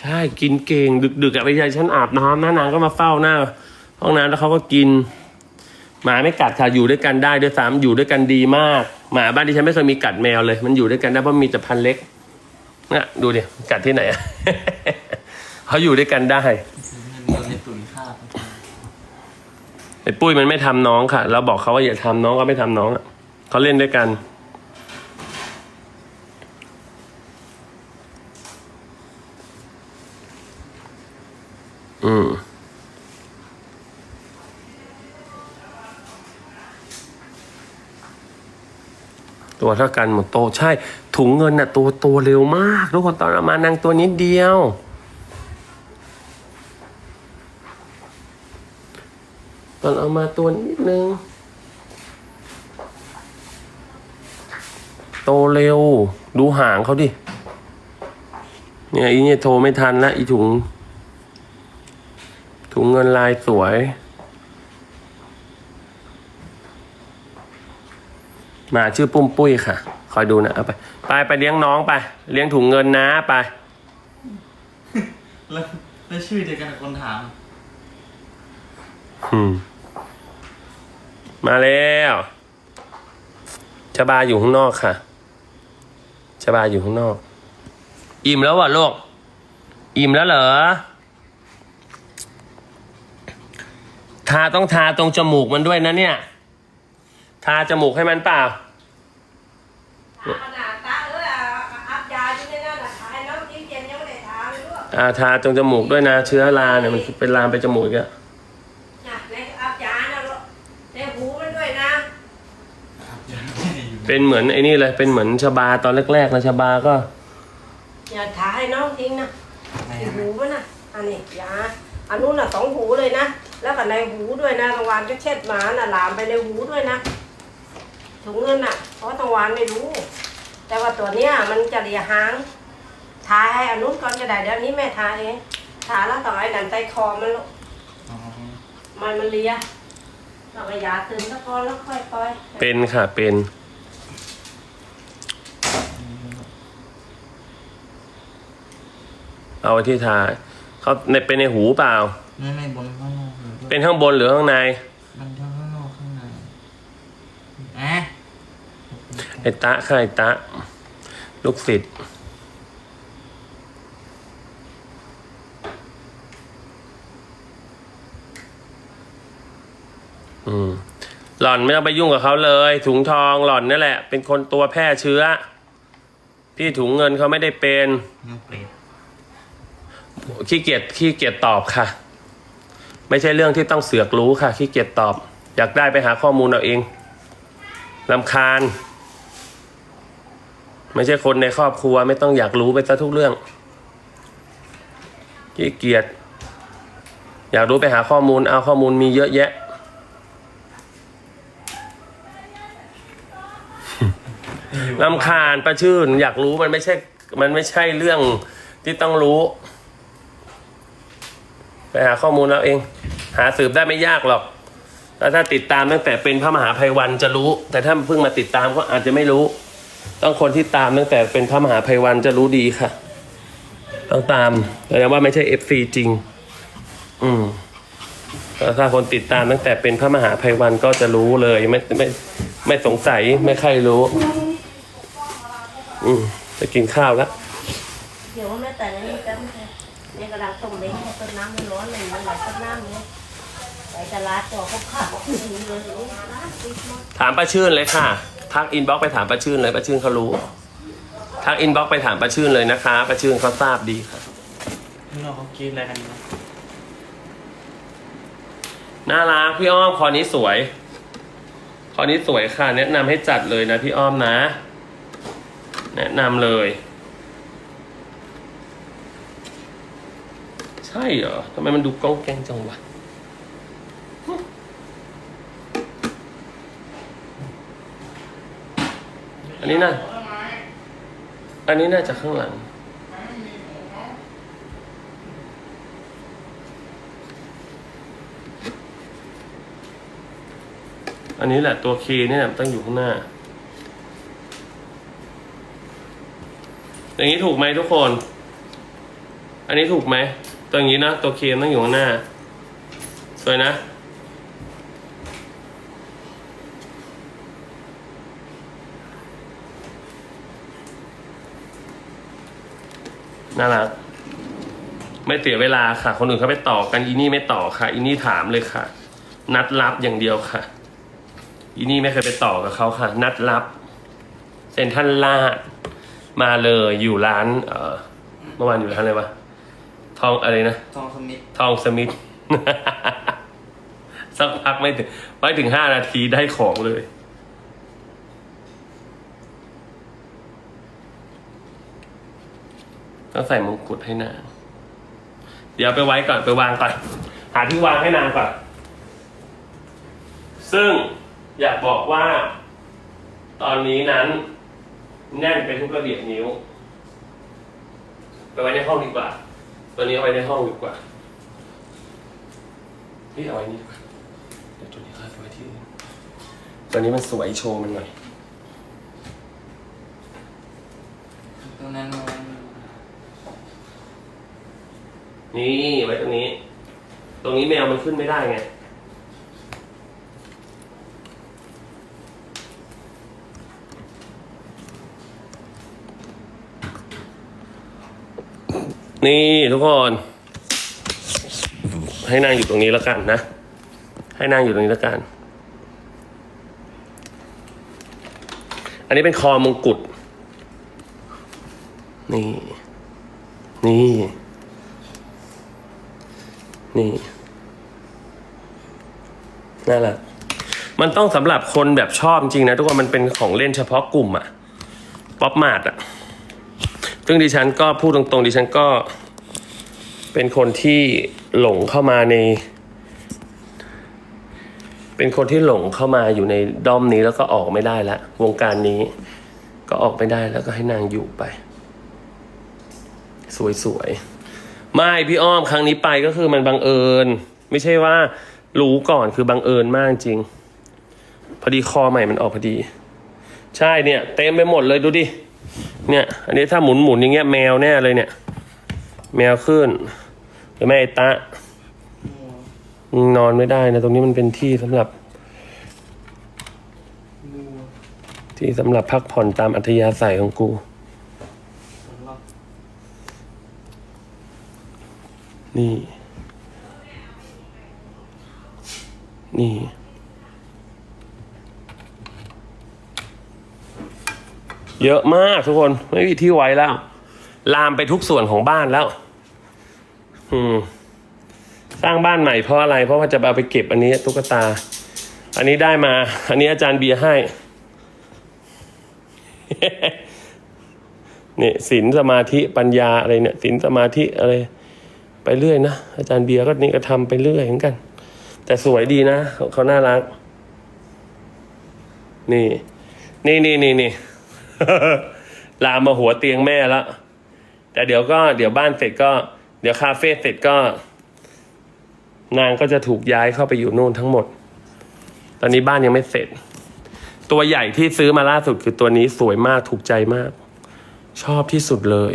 ใช่กินเก่ง ดึกๆอะไปยายฉันอาบน้ำนะนางก็มาเฝ้าหน้าห้องน้ำแล้วเขาก็กิน หมาไม่กัดค่ะอยู่ด้วยกันได้ด้วยซ้ำอยู่ด้วยกันดีมาก หมาบ้านที่ฉันไม่เคยมีกัดแมวเลย มันอยู่ด้วยกันได้เพราะมีแต่พันเล็กนี่ยดูดิกัดที่ไหนอะเขาอยู่ด้วยกันได้ไอ้ปุ้ยมันไม่ทำน้องค่ะ เราบอกเขาว่าอย่าทำน้องก็ไม่ทำน้องอะเขาเล่นด้วยกัน อืมตัวเท่ากันหมดโตใช่ ถุงเงินน่ะตัวโตเร็วมาก ทุกคนตอนเอามานางตัวนิดเดียว ตอนเอามาตัวนิดนึง โตเร็ว ดูหางเขาดิ เนี่ยอีเนี่ยโทรไม่ทันละอีถุง ถุงเงินลายสวยหมาชื่อปุ้มปุ้ยค่ะ คอยดูนะเอาไป ไปไปเลี้ยงน้องไป เลี้ยงถุงเงินนะไป แล้วแล้วชื่อเดียวกันกับคนถาม อืม มาแล้วชบาอยู่ข้างนอกค่ะชบาอยู่ข้างนอก อิ่มแล้ววะลูก อิ่มแล้วเหรอ ทาต้องทาตรงจมูกมันด้วยนะเนี่ย ทาจมูกให้มันเปล่า ขนาดตาเอออัพยาอยู่ในนั้นน่ะถ่ายน้ำจิ้มเย็นยังไม่ได้ทาเลยลูกอ่าทาตรงจมูกด้วยนะ เชื้อราเนี่ยมันเป็นลามไปจมูกอีกอะน่ะในอัพยานะลูกในหูมันด้วยนะยังไม่ได้อยู่เป็นเหมือนไอ้นี่เลยเป็นเหมือนชบาตอนแรกๆนะชบาก็ อย่าทาให้น้องทิ้งนะไหนที่อะหูมันน่ะอันนี้ยาอันนู้นน่ะสองหูเลยนะ แล้วก็ในหูด้วยนะตะวันก็เช็ดหมาน่ะหลามไปในหูด้วยนะถุงเงินน่ะ เพราะตะวันไม่รู้ แต่ว่าตัวเนี้ยมันจะเลียหางทาให้อันนู้นก่อนก็ได้เดี๋ยวนี้แม่ทาเองทาแล้วต่อไอ้นั่นใต้คอมันลูกอ๋อมันมันเลียเราก็ยาตื่นตะกอนแล้วค่อยปล่อยเป็นค่ะเป็นเอาไว้ที่ทาเขาในเป็นในหูเปล่า ไม่ไม่บนข้างนอกอยู่ด้วย เป็นข้างบนหรือข้างใน มันทั้งข้างนอกข้างในอะไอ้ตะค่ะไอ้ตะ ลูกศิษย์อืมหล่อนไม่ต้องไปยุ่งกับเขาเลย ถุงทองหล่อนนั่แหละ เป็นคนตัวแพร่เชื้อ พี่ถุงเงินเขาไม่ได้เป็นเนื้อเปรตขี้เกียจขี้เกียจตอบค่ะ ไม่ใช่เรื่องที่ต้องเสือกรู้ค่ะขี้เกียจตอบ อยากได้ไปหาข้อมูลเอาเองลำคาญ ไม่ใช่คนในครอบครัวไม่ต้องอยากรู้ไปซะทุกเรื่องขี้เกียจอยากรู้ไปหาข้อมูลเอาข้อมูลมีเยอะแยะ ลำคาญประชื่น อยากรู้มันไม่ใช่ มันไม่ใช่เรื่องที่ต้องรู้ไป หาข้อมูลเอาเอง หาสืบได้ไม่ยากหรอก แล้วถ้าติดตามตั้งแต่เป็นพระมหาภัยวันจะรู้ แต่ถ้าเพิ่งมาติดตามก็อาจจะไม่รู้ ต้องคนที่ตามตั้งแต่เป็นพระมหาภัยวันจะรู้ดีค่ะ ต้องตามแสดงว่าไม่ใช่เอฟซีจริง อืมแต่ถ้าคนติดตามตั้งแต่เป็นพระมหาภัยวันก็จะรู้เลยไม่ไม่ไม่สงสัยไม่ใครรู้ อืมไปกินข้าวแล้ว เดี๋ยวว่าแม่แต่ำลังต้มเล้งให้ต้นน้ำมันร้อนเลยมันไหลต้นน้ำเนี่ยไปตลาดตัวเขาขับเลยเลยร้านปิดหมดถามป้าชื่นเลยค่ะ ทักอินบ็อกไปถามป้าชื่นเลยป้าชื่นเขารู้ ทักอินบ็อกไปถามป้าชื่นเลยนะคะป้าชื่นเขาทราบดีค่ะข้างนอกเขากินอะไรกันนะน่ารักพี่อ้อมคอนี้สวย คอนี้สวยค่ะ แนะนำให้จัดเลยนะพี่อ้อมนะ แนะนำเลย ช่เหรอทำไมมันดูก้องแกงจังวะอันนี้น่าอันนี้น่าจะข้างหลัง อันนี้แหละตัวคีย์เนี่ยมันต้องอยู่ข้างหน้า อย่างนี้ถูกไหมทุกคน อันนี้ถูกไหม ตัวอย่างนี้นะ ตัวเคมต้องอยู่ข้างหน้า สวยนะ น่ารัก ไม่เสียเวลาค่ะ คนอื่นเขาไปต่อกัน อีนี่ไม่ต่อค่ะ อีนี่ถามเลยค่ะ นัดรับอย่างเดียวค่ะ อีนี่ไม่เคยไปต่อกับเขาค่ะ นัดรับเซ็นทรัลลาดมาเลยอยู่ร้าน เออเมื่อวานอยู่ร้านอะไรวะ ทองอะไรนะ ทองสมิธทองสมิธ สักพักไม่ถึง ไม่ถึงห้านาทีได้ของเลยต้องใส่มงกุฎให้นาง เดี๋ยวไปไว้ก่อนไปวางก่อน หาที่วางให้นางก่อน ซึ่งอยากบอกว่า ตอนนี้นั้น แน่นไปทุกระเบียดนิ้ว ไปไว้ในห้องดีกว่า ตัวนี้เอาไว้ในห้องดีกว่านี่เอาไว้นี่ดีกว่าเดี๋ยวตัวนี้ค่อยไปไว้ที่อื่นตัวนี้มันสวยโชว์มันหน่อยตรงนั้นเอาไว้นี่ไว้ตรงนี้ ตรงนี้แมวมันขึ้นไม่ได้ไง นี่ทุกคน ให้นั่งอยู่ตรงนี้แล้วกันนะ ให้นั่งอยู่ตรงนี้แล้วกัน อันนี้เป็นคอมงกุฎนี่ นี่ นี่นั่นแหละมันต้องสำหรับคนแบบชอบจริงนะทุกคน มันเป็นของเล่นเฉพาะกลุ่มอะป๊อปมาดอะ ซึ่งดิฉันก็พูดตรงๆ ดิฉันก็เป็นคนที่หลงเข้ามาใน เป็นคนที่หลงเข้ามาอยู่ในด้อมนี้แล้วก็ออกไม่ได้ล้ววงการนี้ ก็ออกไม่ได้แล้วก็ให้นางอยู่ไป สวยๆไม่พี่อ้อมครั้งนี้ไปก็คือมันบังเอิญ ไม่ใช่ว่ารู้ก่อนคือบังเอิญมากจริง พอดีคอใหม่มันออกพอดี ใช่เนี่ย เต็มไปหมดเลยดูดิ เนี่ย อันนี้ถ้าหมุนหมุนๆอย่างเงี้ยแมวแน่เลยเนี่ย แมวขึ้น หรือไม่ไอ้ตะ นอนไม่ได้นะ ตรงนี้มันเป็นที่สำหรับ ที่สำหรับพักผ่อนตามอัธยาศัยของกู นี่ นี่ เยอะมากทุกคนไม่มีที่ไว้แล้ว ลามไปทุกส่วนของบ้านแล้ว อืม สร้างบ้านใหม่เพราะอะไร เพราะว่าจะเอาไปเก็บอันนี้ตุ๊กตา อันนี้ได้มา อันนี้อาจารย์เบียร์ให้ เนี่ยศีลสมาธิปัญญาอะไรเนี่ยศีลสมาธิอะไร ไปเรื่อยนะอาจารย์เบียร์ก็นี่ก็ทำไปเรื่อยเหมือนกัน แต่สวยดีนะเขาเขาน่ารัก นี่ นี่นี่นี่นี่ ลามมาหัวเตียงแม่แล้วแต่เดี๋ยวก็เดี๋ยวบ้านเสร็จก็ เดี๋ยวคาเฟ่เสร็จก็ นางก็จะถูกย้ายเข้าไปอยู่นู่นทั้งหมด ตอนนี้บ้านยังไม่เสร็จ ตัวใหญ่ที่ซื้อมาล่าสุดคือตัวนี้สวยมากถูกใจมาก ชอบที่สุดเลย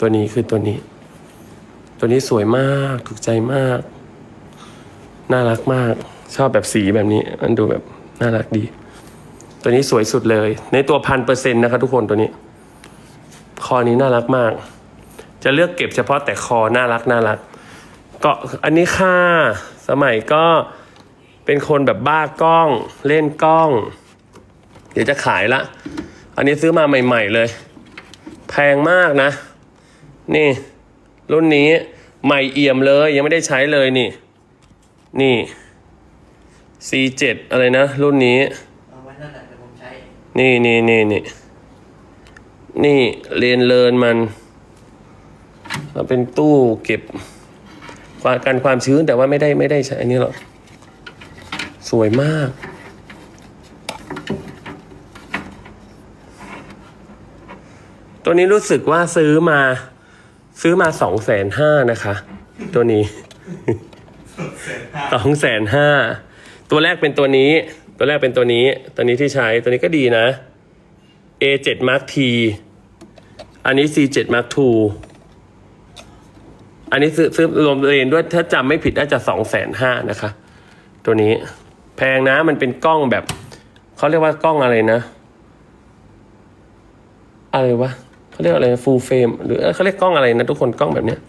ตัวนี้คือตัวนี้ ตัวนี้สวยมากถูกใจมาก น่ารักมาก ชอบแบบสีแบบนี้ มันดูแบบน่ารักดี ตัวนี้สวยสุดเลย ในตัวพันเปอร์เซ็นต์นะครับทุกคนตัวนี้ คอนี้น่ารักมาก จะเลือกเก็บเฉพาะแต่คอน่ารักน่ารัก ก็อันนี้ค่ะ สมัยก็เป็นคนแบบบ้ากล้องเล่นกล้อง เดี๋ยวจะขายละ อันนี้ซื้อมาใหม่ ๆเลย แพงมากนะ นี่ รุ่นนี้ใหม่เอี่ยมเลยยังไม่ได้ใช้เลยนี่ นี่ C7 อะไรนะ รุ่นนี้ นี่นี่นี่นี่นี่เรียนเลินมันมันเป็นตู้เก็บความกันความชื้นแต่ว่าไม่ได้ไม่ได้ใช้อันนี้หรอกสวยมาก ตัวนี้รู้สึกว่าซื้อมา ซื้อมาสองแสนห้านะคะ ตัวนี้สองแสนห้าตัวแรกเป็นตัวนี้ ตัวแรกเป็นตัวนี้ ตัวนี้ที่ใช้ ตัวนี้ก็ดีนะ A7 Mark T อันนี้ C7 Mark II อันนี้ซื้อซื้อรวมเลนด้วยถ้าจำไม่ผิดน่าจะสองแสนห้านะคะ ตัวนี้แพงนะมันเป็นกล้องแบบ เขาเรียกว่ากล้องอะไรนะ อะไรวะเขาเรียกอะไรฟูลเฟรมหรือเอ้ยเขาเรียกกล้องอะไรนะ ทุกคนกล้องแบบเนี้ย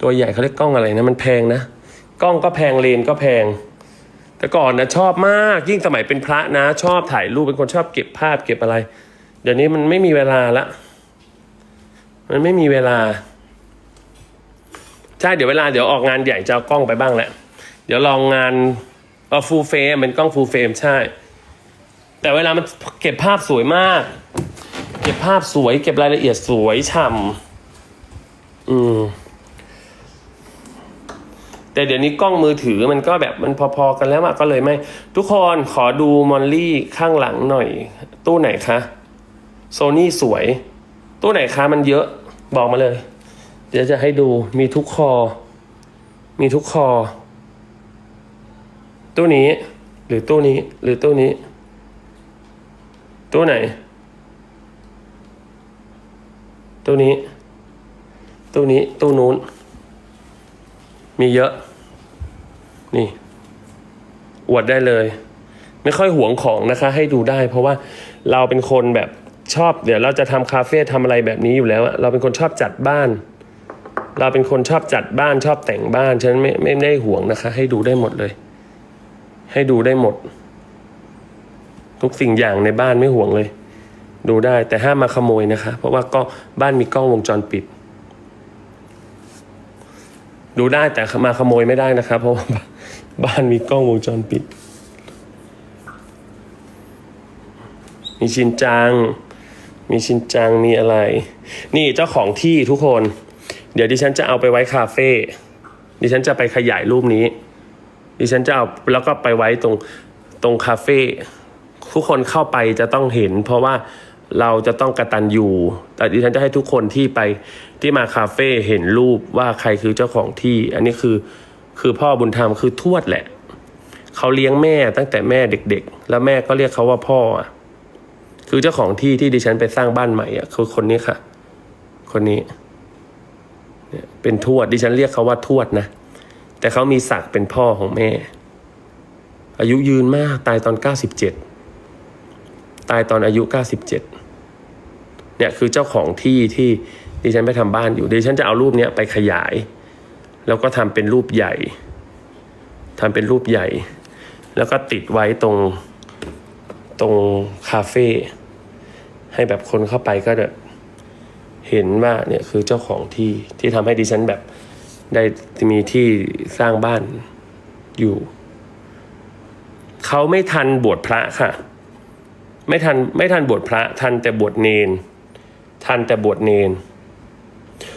ตัวใหญ่เขาเรียกกล้องอะไรนะ มันแพงนะ กล้องก็แพงเลนก็แพง แต่ก่อนนะชอบมากยิ่งสมัยเป็นพระนะ ชอบถ่ายรูปเป็นคนชอบเก็บภาพเก็บอะไร เดี๋ยวนี้มันไม่มีเวลาละ มันไม่มีเวลา ใช่เดี๋ยวเวลาเดี๋ยวออกงานใหญ่จะเอากล้องไปบ้างแหละ เดี๋ยวลองงานเออฟูลเฟรมเป็นกล้องฟูลเฟรมใช่ แต่เวลามันเก็บภาพสวยมาก เก็บภาพสวย เก็บรายละเอียดสวยฉ่ำอืม แต่เดี๋ยวนี้กล้องมือถือมันก็แบบมันพอๆกันแล้วอะก็เลยไม่ ทุกคนขอดูมอลลี่ข้างหลังหน่อย ตู้ไหนคะโซนี่สวย ตู้ไหนคะมันเยอะบอกมาเลย เดี๋ยวจะให้ดูมีทุกคอ มีทุกคอ ตู้นี้ หรือตู้นี้ หรือตู้นี้ ตู้ไหน ตู้นี้ ตู้นี้ตู้นู้น มีเยอะ นี่ อวดได้เลย ไม่ค่อยหวงของนะคะ ให้ดูได้ เพราะว่าเราเป็นคนแบบชอบ เดี๋ยวเราจะทำคาเฟ่ทำอะไรแบบนี้อยู่แล้วเราเป็นคนชอบจัดบ้าน เราเป็นคนชอบจัดบ้านชอบแต่งบ้านฉะนั้นไม่ไม่ได้ห่วงนะคะ ให้ดูได้หมดเลย ให้ดูได้หมด ทุกสิ่งอย่างในบ้านไม่ห่วงเลย ดูได้แต่ห้ามมาขโมยนะคะ เพราะว่าก็บ้านมีกล้องวงจรปิด ดูได้แต่มาขโมยไม่ได้นะครับ เพราะว่าบ้านมีกล้องวงจรปิด มีชินจัง มีชินจังมีอะไร นี่เจ้าของที่ทุกคน เดี๋ยวดิฉันจะเอาไปไว้คาเฟ่ดิฉันจะไปขยายรูปนี้ ดิฉันจะเอาแล้วก็ไปไว้ตรงตรงคาเฟ่ทุกคนเข้าไปจะต้องเห็น เพราะว่า เราจะต้องกระตันอยู่แต่ดิฉันจะให้ทุกคนที่ไปที่มาคาเฟ่เห็นรูปว่าใครคือเจ้าของที่ อันนี้คือคือพ่อบุญธรรมคือทวดแหละ เขาเลี้ยงแม่ตั้งแต่แม่เด็กๆ แล้วแม่ก็เรียกเขาว่าพ่อ คือเจ้าของที่ที่ดิฉันไปสร้างบ้านใหม่อะคือคนนี้ค่ะ คนนี้เนี่ยเป็นทวดดิฉันเรียกเขาว่าทวดนะ แต่เขามีศักดิ์เป็นพ่อของแม่ อายุยืนมากตายตอนเก้าสิบเจ็ดตายตอนอายุเก้าสิบเจ็ด เนี่ยคือเจ้าของที่ที่ดิฉันไปทำบ้านอยู่ดิฉันจะเอารูปเนี้ยไปขยาย แล้วก็ทำเป็นรูปใหญ่ทำเป็นรูปใหญ่ แล้วก็ติดไว้ตรงตรงคาเฟ่ให้แบบคนเข้าไปก็แบบเห็นว่าเนี่ยคือเจ้าของที่ที่ทำให้ดิฉันแบบได้มีที่สร้างบ้านอยู่ เขาไม่ทันบวชพระค่ะ ไม่ทันไม่ทันบวชพระทันแต่บวชเนน ทันแต่บวชเนน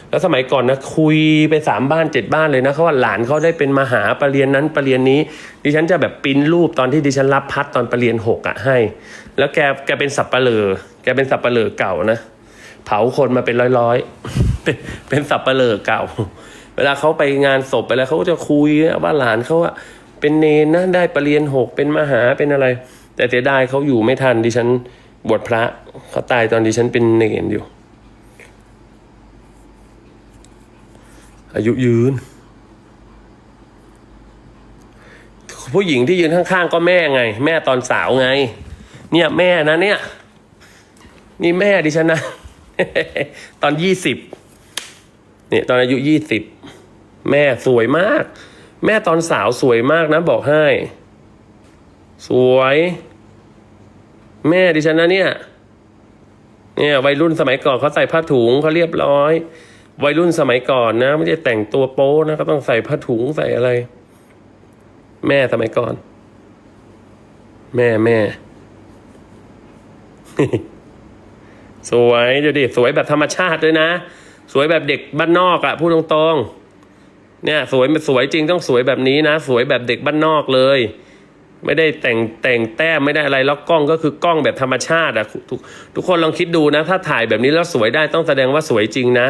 แล้วสมัยก่อนนะคุยไปสามบ้านเจ็ดบ้านเลยนะเขาว่าหลานเขาได้เป็นมหาปรริญญานั้นปรริญญานี้ ดิฉันจะแบบปิ้นรูปตอนที่ดิฉันรับพัดตอนปรริญญาหกอะให้ แล้วแกแกเป็นสับปะเลอแกเป็นสับปะเลอเก่านะเผาคนมาเป็นร้อยๆเป็นเป็นสับปะเลอเก่า เวลาเขาไปงานศพไปแล้วเขาก็จะคุยว่าหลานเขาอะเป็นเนนนะได้ปรริญญาหกเป็นมหาเป็นอะไร แต่เสียดายเขาอยู่ไม่ทันดิฉันบวชพระเขาตายตอนดิฉันเป็นเนนอยู่ อายุยืน ผู้หญิงที่ยืนข้างๆก็แม่ไง แม่ตอนสาวไง เนี่ยแม่นะเนี่ย นี่แม่ดิฉันนะ ตอนยี่สิบเนี่ยตอนอายุยี่สิบแม่สวยมาก แม่ตอนสาวสวยมากนะบอกให้ สวย แม่ดิฉันนะเนี่ย เนี่ยวัยรุ่นสมัยก่อนเขาใส่ผ้าถุงเขาเรียบร้อย วัยรุ่นสมัยก่อนนะไม่ได้แต่งตัวโป๊นะก็ต้องใส่ผ้าถุงใส่อะไร แม่สมัยก่อน แม่แม่ สวยเดี๋ยวดิสวยแบบธรรมชาติด้วยนะ สวยแบบเด็กบ้านนอกอะพูดตรงๆ เนี่ย สวยสวยจริงต้องสวยแบบนี้นะ สวยแบบเด็กบ้านนอกเลย ไม่ได้แต่งแต่งแต้มไม่ได้อะไรแล้วกล้องก็คือกล้องแบบธรรมชาติอะทุกทุกคนลองคิดดูนะ ถ้าถ่ายแบบนี้แล้วสวยได้ต้องแสดงว่าสวยจริงนะ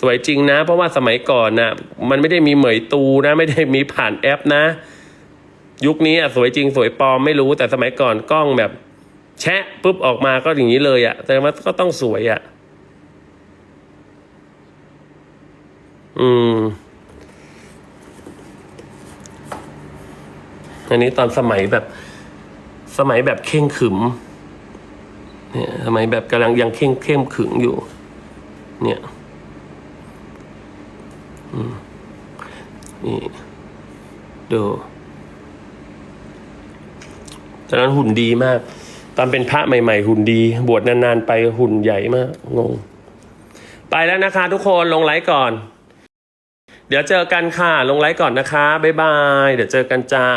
สวยจริงนะ เพราะว่าสมัยก่อนนะ่ะมันไม่ได้มีเหมยตูนะ ไม่ได้มีผ่านแอปนะ ยุคนี้อะสวยจริงสวยปลอมไม่รู้แต่สมัยก่อนกล้องแบบ แชะปุ๊บออกมาก็อย่างนี้เลยอะ่ะ แต่ว่าก็ต้องสวยอะ่ะ อืมอันนี้ตอนสมัยแบบ สมัยแบบเข่งขึม เนี่ยสมัยแบบกำลังยังเข่งเข้มขึงอยู่ เนี่ย นี่ ดูตอนนั้นหุ่นดีมาก ตอนเป็นพระใหม่ ๆ หุ่นดี บวชนาน ๆ ไปหุ่นใหญ่มาก งง ไปแล้วนะคะทุกคนลงไลฟ์ก่อน เดี๋ยวเจอกันค่ะ ลงไลฟ์ก่อนนะคะ บ๊ายบาย เดี๋ยวเจอกันจ้า